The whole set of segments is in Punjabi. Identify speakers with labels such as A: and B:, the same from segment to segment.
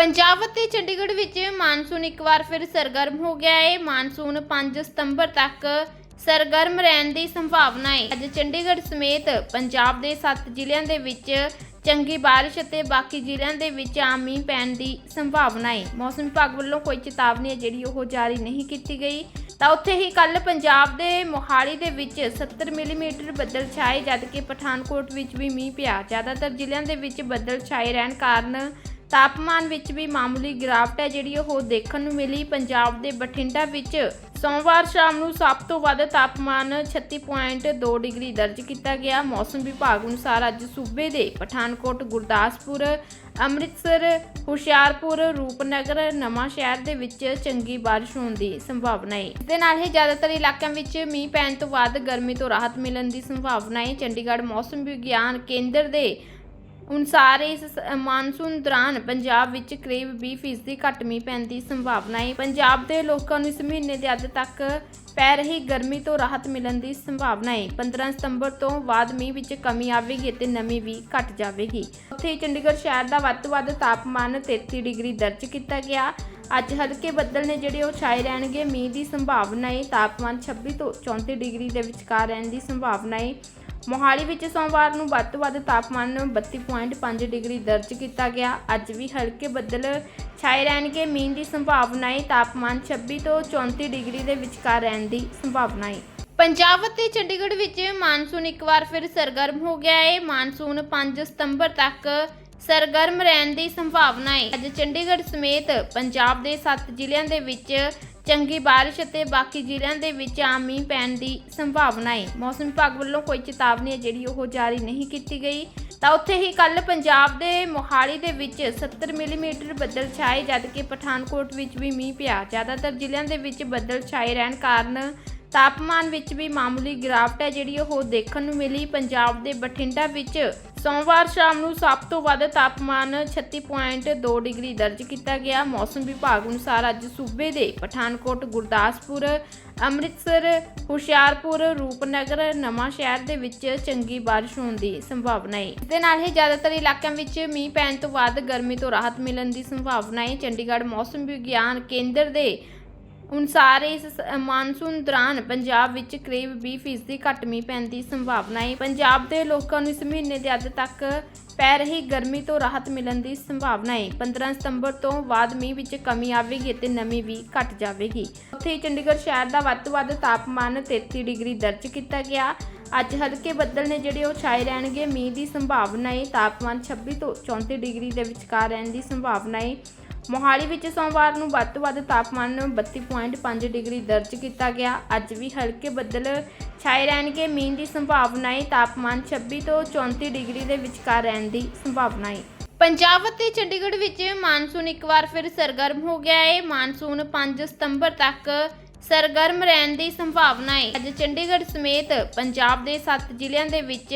A: ਪੰਜਾਬ ਅਤੇ ਚੰਡੀਗੜ੍ਹ ਵਿੱਚ ਮਾਨਸੂਨ ਇੱਕ ਵਾਰ ਫਿਰ ਸਰਗਰਮ ਹੋ ਗਿਆ ਹੈ। ਮਾਨਸੂਨ 5 ਸਤੰਬਰ ਤੱਕ ਸਰਗਰਮ ਰਹਿਣ ਦੀ ਸੰਭਾਵਨਾ ਹੈ। ਅੱਜ ਚੰਡੀਗੜ੍ਹ ਸਮੇਤ ਪੰਜਾਬ ਦੇ 7 ਜ਼ਿਲ੍ਹਿਆਂ ਦੇ ਵਿੱਚ ਚੰਗੀ ਬਾਰਿਸ਼ ਅਤੇ ਬਾਕੀ ਜ਼ਿਲ੍ਹਿਆਂ ਦੇ ਵਿੱਚ ਆਮ ਮੀਂਹ ਪੈਣ ਦੀ ਸੰਭਾਵਨਾ ਹੈ। ਮੌਸਮ ਵਿਭਾਗ ਵੱਲੋਂ ਕੋਈ ਚੇਤਾਵਨੀ ਹੈ ਜਿਹੜੀ ਉਹ ਜਾਰੀ ਨਹੀਂ ਕੀਤੀ ਗਈ। ਤਾਂ ਉੱਥੇ ਹੀ ਕੱਲ ਪੰਜਾਬ ਦੇ ਮੋਹਾਲੀ ਦੇ ਵਿੱਚ 70 ਮਿਲੀਮੀਟਰ ਬੱਦਲ ਛਾਏ, ਜਦਕਿ ਪਠਾਨਕੋਟ ਵਿੱਚ ਵੀ ਮੀਂਹ ਪਿਆ। ਜ਼ਿਆਦਾਤਰ ਜ਼ਿਲ੍ਹਿਆਂ ਦੇ ਵਿੱਚ ਬੱਦਲ ਛਾਏ ਰਹਿਣ ਕਾਰਨ ਤਾਪਮਾਨ ਵਿੱਚ ਵੀ ਮਾਮੂਲੀ ਗਿਰਾਵਟ ਹੈ, ਜਿਹੜੀ ਉਹ ਦੇਖਣ ਨੂੰ ਮਿਲੀ ਪੰਜਾਬ ਦੇ ਬਠਿੰਡਾ ਵਿੱਚ। ਸੋਮਵਾਰ ਸ਼ਾਮ ਨੂੰ ਸਭ ਤੋਂ ਵੱਧ ਤਾਪਮਾਨ 36.2 ਡਿਗਰੀ ਦਰਜ ਕੀਤਾ ਗਿਆ। ਮੌਸਮ ਵਿਭਾਗ ਅਨੁਸਾਰ ਅੱਜ ਸੂਬੇ ਦੇ ਪਠਾਨਕੋਟ, ਗੁਰਦਾਸਪੁਰ, ਅੰਮ੍ਰਿਤਸਰ, ਹੁਸ਼ਿਆਰਪੁਰ, ਰੂਪਨਗਰ, ਨਵਾਂ ਸ਼ਹਿਰ ਦੇ ਵਿੱਚ ਚੰਗੀ ਬਾਰਿਸ਼ ਹੋਣ ਦੀ ਸੰਭਾਵਨਾ ਹੈ। ਇਸ ਦੇ ਨਾਲ ਹੀ ਜ਼ਿਆਦਾਤਰ ਇਲਾਕਿਆਂ ਵਿੱਚ ਮੀਂਹ ਪੈਣ ਤੋਂ ਬਾਅਦ ਗਰਮੀ ਤੋਂ ਰਾਹਤ ਮਿਲਣ ਦੀ ਸੰਭਾਵਨਾ ਹੈ। ਚੰਡੀਗੜ੍ਹ ਮੌਸਮ ਵਿਗਿਆਨ ਕੇਂਦਰ ਦੇ ਅਨੁਸਾਰ ਇਸ ਮਾਨਸੂਨ ਦੌਰਾਨ ਪੰਜਾਬ ਵਿੱਚ ਕਰੀਬ 20% ਘੱਟ ਮੀਂਹ ਪੈਣ ਦੀ ਸੰਭਾਵਨਾ ਹੈ। ਪੰਜਾਬ ਦੇ ਲੋਕਾਂ ਨੂੰ ਇਸ ਮਹੀਨੇ ਦੇ ਅੱਧ ਤੱਕ ਪੈ ਰਹੀ ਗਰਮੀ ਤੋਂ ਰਾਹਤ ਮਿਲਣ ਦੀ ਸੰਭਾਵਨਾ ਹੈ। 15 ਸਤੰਬਰ ਤੋਂ ਬਾਅਦ ਮੀਂਹ ਵਿੱਚ ਕਮੀ ਆਵੇਗੀ ਅਤੇ ਨਮੀ ਵੀ ਘਟ ਜਾਵੇਗੀ। ਉੱਥੇ ਚੰਡੀਗੜ੍ਹ ਸ਼ਹਿਰ ਦਾ ਵੱਧ ਤੋਂ ਵੱਧ ਤਾਪਮਾਨ 33 ਡਿਗਰੀ ਦਰਜ ਕੀਤਾ ਗਿਆ। ਅੱਜ ਹਲਕੇ ਬੱਦਲ ਨੇ ਜਿਹੜੇ ਉਹ ਛਾਏ ਰਹਿਣਗੇ, ਮੀਂਹ ਦੀ ਸੰਭਾਵਨਾ ਹੈ। ਤਾਪਮਾਨ 26 ਤੋਂ 34 ਡਿਗਰੀ ਦੇ ਵਿਚਕਾਰ ਰਹਿਣ ਦੀ ਸੰਭਾਵਨਾ ਹੈ। ਮੋਹਾਲੀ ਵਿੱਚ ਸੋਮਵਾਰ ਨੂੰ ਵੱਧ ਤੋਂ ਵੱਧ ਤਾਪਮਾਨ 32.5 ਡਿਗਰੀ ਦਰਜ ਕੀਤਾ ਗਿਆ। ਅੱਜ ਵੀ ਹਲਕੇ ਬੱਦਲ ਛਾਏ ਰਹਿਣਗੇ। ਮੀਂਹ ਦੀ ਸੰਭਾਵਨਾ ਹੈ ਤਾਪਮਾਨ 26 ਤੋਂ 34 ਡਿਗਰੀ ਦੇ ਵਿਚਕਾਰ ਰਹਿਣ ਦੀ ਸੰਭਾਵਨਾ ਹੈ ਪੰਜਾਬ ਅਤੇ ਚੰਡੀਗੜ੍ਹ ਵਿੱਚ ਮਾਨਸੂਨ ਇੱਕ ਵਾਰ ਫਿਰ ਸਰਗਰਮ ਹੋ ਗਿਆ ਹੈ ਮਾਨਸੂਨ 5 ਸਤੰਬਰ ਤੱਕ ਸਰਗਰਮ ਰਹਿਣ ਦੀ ਸੰਭਾਵਨਾ ਹੈ ਅੱਜ ਚੰਡੀਗੜ੍ਹ ਸਮੇਤ ਪੰਜਾਬ ਦੇ 7 ਜ਼ਿਲ੍ਹਿਆਂ ਦੇ ਵਿੱਚ ਚੰਗੀ ਬਾਰਿਸ਼ ਅਤੇ ਬਾਕੀ ਜ਼ਿਲ੍ਹਿਆਂ ਦੇ ਵਿੱਚ ਆਮ ਮੀਂਹ ਪੈਣ ਦੀ ਸੰਭਾਵਨਾ ਹੈ ਮੌਸਮ ਵਿਭਾਗ ਵੱਲੋਂ ਕੋਈ ਚੇਤਾਵਨੀ ਹੈ ਜਿਹੜੀ ਉਹ ਜਾਰੀ ਨਹੀਂ ਕੀਤੀ ਗਈ। ਤਾਂ ਉੱਥੇ ਹੀ ਕੱਲ ਪੰਜਾਬ ਦੇ ਮੋਹਾਲੀ ਦੇ ਵਿੱਚ 70 ਮਿਲੀਮੀਟਰ ਬੱਦਲ ਛਾਏ ਜਦਕਿ ਪਠਾਨਕੋਟ ਵਿੱਚ ਵੀ ਮੀਂਹ ਪਿਆ। ਜ਼ਿਆਦਾਤਰ ਜ਼ਿਲ੍ਹਿਆਂ ਦੇ ਵਿੱਚ ਬੱਦਲ ਛਾਏ ਰਹਿਣ ਕਾਰਨ ਤਾਪਮਾਨ ਵਿੱਚ ਵੀ ਮਾਮੂਲੀ ਗਿਰਾਵਟ ਹੈ, ਜਿਹੜੀ ਉਹ ਦੇਖਣ ਨੂੰ ਮਿਲੀ ਪੰਜਾਬ ਦੇ ਬਠਿੰਡਾ ਵਿੱਚ। ਸੋਮਵਾਰ ਸ਼ਾਮ ਨੂੰ ਸਭ ਤੋਂ ਵੱਧ ਤਾਪਮਾਨ 36.2 ਡਿਗਰੀ ਦਰਜ ਕੀਤਾ ਗਿਆ। ਮੌਸਮ ਵਿਭਾਗ ਅਨੁਸਾਰ ਅੱਜ ਸੂਬੇ ਦੇ ਪਠਾਨਕੋਟ, ਗੁਰਦਾਸਪੁਰ, ਅੰਮ੍ਰਿਤਸਰ, ਹੁਸ਼ਿਆਰਪੁਰ, ਰੂਪਨਗਰ, ਨਵਾਂ ਸ਼ਹਿਰ ਦੇ ਵਿੱਚ ਚੰਗੀ ਬਾਰਿਸ਼ ਹੋਣ ਦੀ ਸੰਭਾਵਨਾ ਹੈ। ਇਸ ਦੇ ਨਾਲ ਹੀ ਜ਼ਿਆਦਾਤਰ ਇਲਾਕਿਆਂ ਵਿੱਚ ਮੀਂਹ ਪੈਣ ਤੋਂ ਬਾਅਦ ਗਰਮੀ ਤੋਂ ਰਾਹਤ ਮਿਲਣ ਦੀ ਸੰਭਾਵਨਾ ਹੈ। ਚੰਡੀਗੜ੍ਹ ਮੌਸਮ ਵਿਗਿਆਨ ਕੇਂਦਰ ਦੇ ਅਨੁਸਾਰ ਇਸ ਸ- ਮਾਨਸੂਨ ਦੌਰਾਨ ਪੰਜਾਬ ਵਿੱਚ ਕਰੀਬ 20% ਘੱਟ ਮੀਂਹ ਪੈਣ ਦੀ ਸੰਭਾਵਨਾ ਹੈ। ਪੰਜਾਬ ਦੇ ਲੋਕਾਂ ਨੂੰ ਇਸ ਮਹੀਨੇ ਦੇ ਅੱਧ ਤੱਕ ਪੈ ਰਹੀ ਗਰਮੀ ਤੋਂ ਰਾਹਤ ਮਿਲਣ ਦੀ ਸੰਭਾਵਨਾ ਹੈ। 15 ਸਤੰਬਰ ਤੋਂ ਬਾਅਦ ਮੀਂਹ ਵਿੱਚ ਕਮੀ ਆਵੇਗੀ ਅਤੇ ਨਮੀ ਵੀ ਘਟ ਜਾਵੇਗੀ। ਉੱਥੇ ਹੀ ਚੰਡੀਗੜ੍ਹ ਸ਼ਹਿਰ ਦਾ ਵੱਧ ਤੋਂ ਵੱਧ ਤਾਪਮਾਨ 33 ਡਿਗਰੀ ਦਰਜ ਕੀਤਾ ਗਿਆ। ਅੱਜ ਹਲਕੇ ਬੱਦਲ ਨੇ ਜਿਹੜੇ ਉਹ ਛਾਏ ਰਹਿਣਗੇ, ਮੀਂਹ ਦੀ ਸੰਭਾਵਨਾ ਹੈ। ਤਾਪਮਾਨ 26 ਤੋਂ 34 ਡਿਗਰੀ ਦੇ ਵਿਚਕਾਰ ਰਹਿਣ ਦੀ ਸੰਭਾਵਨਾ ਹੈ। ਮੋਹਾਲੀ ਵਿੱਚ ਸੋਮਵਾਰ ਨੂੰ ਵੱਧ ਤੋਂ ਵੱਧ ਤਾਪਮਾਨ 32.5 ਡਿਗਰੀ ਦਰਜ ਕੀਤਾ ਗਿਆ। ਅੱਜ ਵੀ ਹਲਕੇ ਬੱਦਲ ਛਾਏ ਰਹਿਣਗੇ। ਮੀਂਹ ਦੀ ਸੰਭਾਵਨਾ ਹੈ ਤਾਪਮਾਨ 26 ਤੋਂ 34 ਡਿਗਰੀ ਦੇ ਵਿਚਕਾਰ ਰਹਿਣ ਦੀ ਸੰਭਾਵਨਾ ਹੈ ਪੰਜਾਬ ਅਤੇ ਚੰਡੀਗੜ੍ਹ ਵਿੱਚ ਮਾਨਸੂਨ ਇੱਕ ਵਾਰ ਫਿਰ ਸਰਗਰਮ ਹੋ ਗਿਆ ਹੈ ਮਾਨਸੂਨ 5 ਸਤੰਬਰ ਤੱਕ ਸਰਗਰਮ ਰਹਿਣ ਦੀ ਸੰਭਾਵਨਾ ਹੈ ਅੱਜ ਚੰਡੀਗੜ੍ਹ ਸਮੇਤ ਪੰਜਾਬ ਦੇ 7 ਜ਼ਿਲ੍ਹਿਆਂ ਦੇ ਵਿੱਚ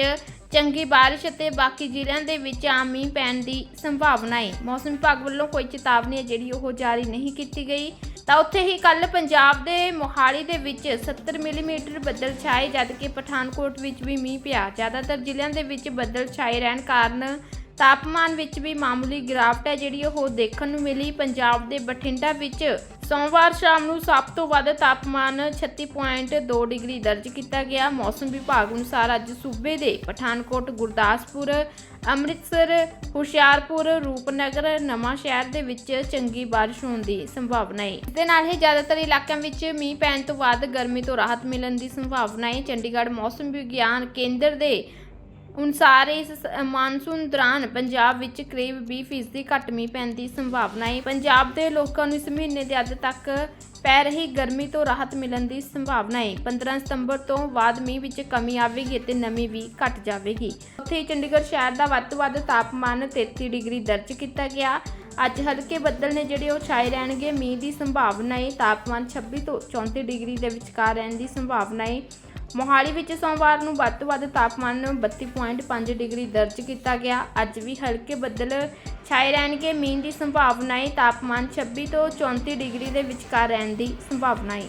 A: ਚੰਗੀ ਬਾਰਿਸ਼ ਅਤੇ ਬਾਕੀ ਜ਼ਿਲ੍ਹਿਆਂ ਦੇ ਵਿੱਚ ਆਮ ਮੀਂਹ ਪੈਣ ਦੀ ਸੰਭਾਵਨਾ ਹੈ ਮੌਸਮ ਵਿਭਾਗ ਵੱਲੋਂ ਕੋਈ ਚੇਤਾਵਨੀ ਹੈ ਜਿਹੜੀ ਉਹ ਜਾਰੀ ਨਹੀਂ ਕੀਤੀ ਗਈ। ਤਾਂ ਉੱਥੇ ਹੀ ਕੱਲ ਪੰਜਾਬ ਦੇ ਮੋਹਾਲੀ ਦੇ ਵਿੱਚ 70 ਮਿਲੀਮੀਟਰ ਬੱਦਲ ਛਾਏ ਜਦਕਿ ਪਠਾਨਕੋਟ ਵਿੱਚ ਵੀ ਮੀਂਹ ਪਿਆ। ਜ਼ਿਆਦਾਤਰ ਜ਼ਿਲ੍ਹਿਆਂ ਦੇ ਵਿੱਚ ਬੱਦਲ ਛਾਏ ਰਹਿਣ ਕਾਰਨ ਤਾਪਮਾਨ ਵਿੱਚ ਵੀ ਮਾਮੂਲੀ ਗਿਰਾਵਟ ਹੈ, ਜਿਹੜੀ ਉਹ ਦੇਖਣ ਨੂੰ ਮਿਲੀ ਪੰਜਾਬ ਦੇ ਬਠਿੰਡਾ ਵਿੱਚ। ਸੋਮਵਾਰ ਸ਼ਾਮ ਨੂੰ ਸਭ ਤੋਂ ਵੱਧ ਤਾਪਮਾਨ 36.2 ਡਿਗਰੀ ਦਰਜ ਕੀਤਾ ਗਿਆ। ਮੌਸਮ ਵਿਭਾਗ ਅਨੁਸਾਰ ਅੱਜ ਸੂਬੇ ਦੇ ਪਠਾਨਕੋਟ, ਗੁਰਦਾਸਪੁਰ, ਅੰਮ੍ਰਿਤਸਰ, ਹੁਸ਼ਿਆਰਪੁਰ, ਰੂਪਨਗਰ, ਨਵਾਂ ਸ਼ਹਿਰ ਦੇ ਵਿੱਚ ਚੰਗੀ ਬਾਰਿਸ਼ ਹੋਣ ਦੀ ਸੰਭਾਵਨਾ ਹੈ। ਇਸ ਦੇ ਨਾਲ ਹੀ ਜ਼ਿਆਦਾਤਰ ਇਲਾਕਿਆਂ ਵਿੱਚ ਮੀਂਹ ਪੈਣ ਤੋਂ ਬਾਅਦ ਗਰਮੀ ਤੋਂ ਰਾਹਤ ਮਿਲਣ ਦੀ ਸੰਭਾਵਨਾ ਹੈ। ਚੰਡੀਗੜ੍ਹ ਮੌਸਮ ਵਿਗਿਆਨ ਕੇਂਦਰ ਦੇ ਅਨੁਸਾਰ ਇਸ ਮਾਨਸੂਨ ਦੌਰਾਨ ਪੰਜਾਬ ਵਿੱਚ ਕਰੀਬ 20% ਘੱਟ ਮੀਂਹ ਪੈਣ ਦੀ ਸੰਭਾਵਨਾ ਹੈ। ਪੰਜਾਬ ਦੇ ਲੋਕਾਂ ਨੂੰ ਇਸ ਮਹੀਨੇ ਦੇ ਅੱਧ ਤੱਕ ਪੈ ਰਹੀ ਗਰਮੀ ਤੋਂ ਰਾਹਤ ਮਿਲਣ ਦੀ ਸੰਭਾਵਨਾ ਹੈ। 15 ਸਤੰਬਰ ਤੋਂ ਬਾਅਦ ਮੀਂਹ ਵਿੱਚ ਕਮੀ ਆਵੇਗੀ ਅਤੇ ਨਮੀ ਵੀ ਘਟ ਜਾਵੇਗੀ। ਉੱਥੇ ਹੀ ਚੰਡੀਗੜ੍ਹ ਸ਼ਹਿਰ ਦਾ ਵੱਧ ਤੋਂ ਵੱਧ ਤਾਪਮਾਨ 33 ਡਿਗਰੀ ਦਰਜ ਕੀਤਾ ਗਿਆ। ਅੱਜ ਹਲਕੇ ਬੱਦਲ ਨੇ ਜਿਹੜੇ ਉਹ ਛਾਏ ਰਹਿਣਗੇ, ਮੀਂਹ ਦੀ ਸੰਭਾਵਨਾ ਹੈ। ਤਾਪਮਾਨ 26 ਤੋਂ 34 ਡਿਗਰੀ ਦੇ ਵਿਚਕਾਰ ਰਹਿਣ ਦੀ ਸੰਭਾਵਨਾ ਹੈ। ਮੋਹਾਲੀ ਵਿੱਚ ਸੋਮਵਾਰ ਨੂੰ ਵੱਧ ਤੋਂ ਵੱਧ ਤਾਪਮਾਨ 32.5 ਡਿਗਰੀ ਦਰਜ ਕੀਤਾ ਗਿਆ। ਅੱਜ ਵੀ ਹਲਕੇ ਬੱਦਲ ਛਾਏ ਰਹਿਣਗੇ। ਮੀਂਹ ਦੀ ਸੰਭਾਵਨਾ ਹੈ ਤਾਪਮਾਨ 26 ਤੋਂ 34 ਡਿਗਰੀ ਦੇ ਵਿਚਕਾਰ ਰਹਿਣ ਦੀ ਸੰਭਾਵਨਾ ਹੈ